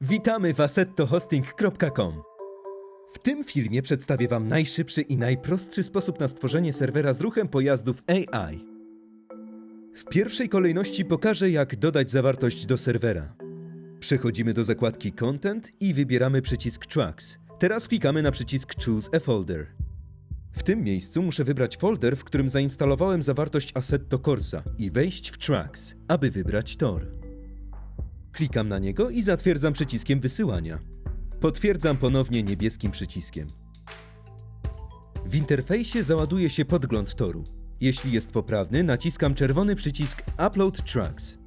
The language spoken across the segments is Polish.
Witamy w assettohosting.com. W tym filmie przedstawię Wam najszybszy i najprostszy sposób na stworzenie serwera z ruchem pojazdów AI. W pierwszej kolejności pokażę, jak dodać zawartość do serwera. Przechodzimy do zakładki Content i wybieramy przycisk Tracks. Teraz klikamy na przycisk Choose a Folder. W tym miejscu muszę wybrać folder, w którym zainstalowałem zawartość Assetto Corsa i wejść w Tracks, aby wybrać tor. Klikam na niego i zatwierdzam przyciskiem wysyłania. Potwierdzam ponownie niebieskim przyciskiem. W interfejsie załaduje się podgląd toru. Jeśli jest poprawny, naciskam czerwony przycisk Upload Tracks.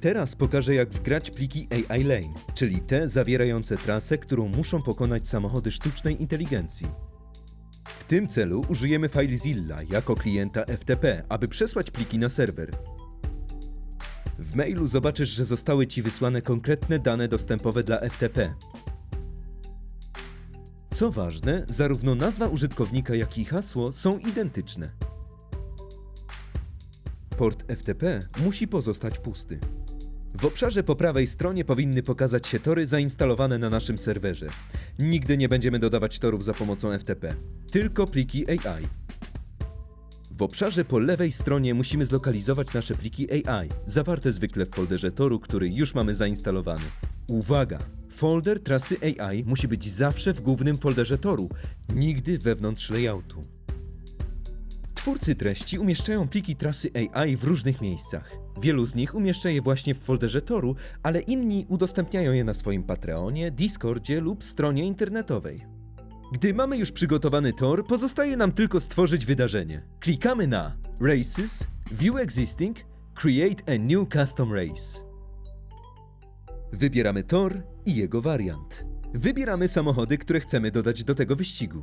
Teraz pokażę, jak wgrać pliki AI Lane, czyli te zawierające trasę, którą muszą pokonać samochody sztucznej inteligencji. W tym celu użyjemy FileZilla jako klienta FTP, aby przesłać pliki na serwer. W mailu zobaczysz, że zostały Ci wysłane konkretne dane dostępowe dla FTP. Co ważne, zarówno nazwa użytkownika, jak i hasło są identyczne. Port FTP musi pozostać pusty. W obszarze po prawej stronie powinny pokazać się tory zainstalowane na naszym serwerze. Nigdy nie będziemy dodawać torów za pomocą FTP, tylko pliki AI. W obszarze po lewej stronie musimy zlokalizować nasze pliki AI, zawarte zwykle w folderze toru, który już mamy zainstalowany. Uwaga! Folder trasy AI musi być zawsze w głównym folderze toru, nigdy wewnątrz layoutu. Twórcy treści umieszczają pliki trasy AI w różnych miejscach. Wielu z nich umieszcza je właśnie w folderze toru, ale inni udostępniają je na swoim Patreonie, Discordzie lub stronie internetowej. Gdy mamy już przygotowany tor, pozostaje nam tylko stworzyć wydarzenie. Klikamy na Races, View Existing, Create a New Custom Race. Wybieramy tor i jego wariant. Wybieramy samochody, które chcemy dodać do tego wyścigu.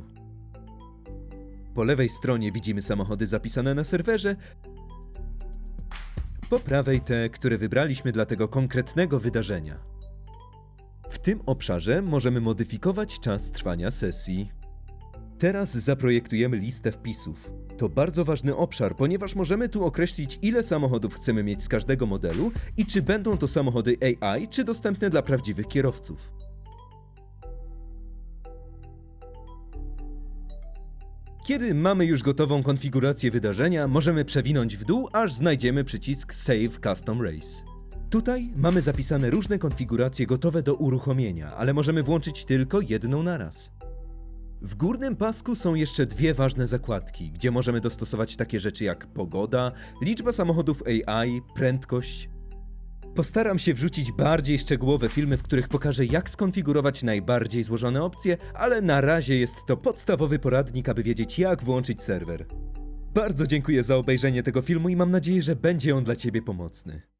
Po lewej stronie widzimy samochody zapisane na serwerze, po prawej te, które wybraliśmy dla tego konkretnego wydarzenia. Tym obszarze możemy modyfikować czas trwania sesji. Teraz zaprojektujemy listę wpisów. To bardzo ważny obszar, ponieważ możemy tu określić, ile samochodów chcemy mieć z każdego modelu i czy będą to samochody AI, czy dostępne dla prawdziwych kierowców. Kiedy mamy już gotową konfigurację wydarzenia, możemy przewinąć w dół, aż znajdziemy przycisk Save Custom Race. Tutaj mamy zapisane różne konfiguracje gotowe do uruchomienia, ale możemy włączyć tylko jedną naraz. W górnym pasku są jeszcze dwie ważne zakładki, gdzie możemy dostosować takie rzeczy jak pogoda, liczba samochodów AI, prędkość. Postaram się wrzucić bardziej szczegółowe filmy, w których pokażę, jak skonfigurować najbardziej złożone opcje, ale na razie jest to podstawowy poradnik, aby wiedzieć, jak włączyć serwer. Bardzo dziękuję za obejrzenie tego filmu i mam nadzieję, że będzie on dla Ciebie pomocny.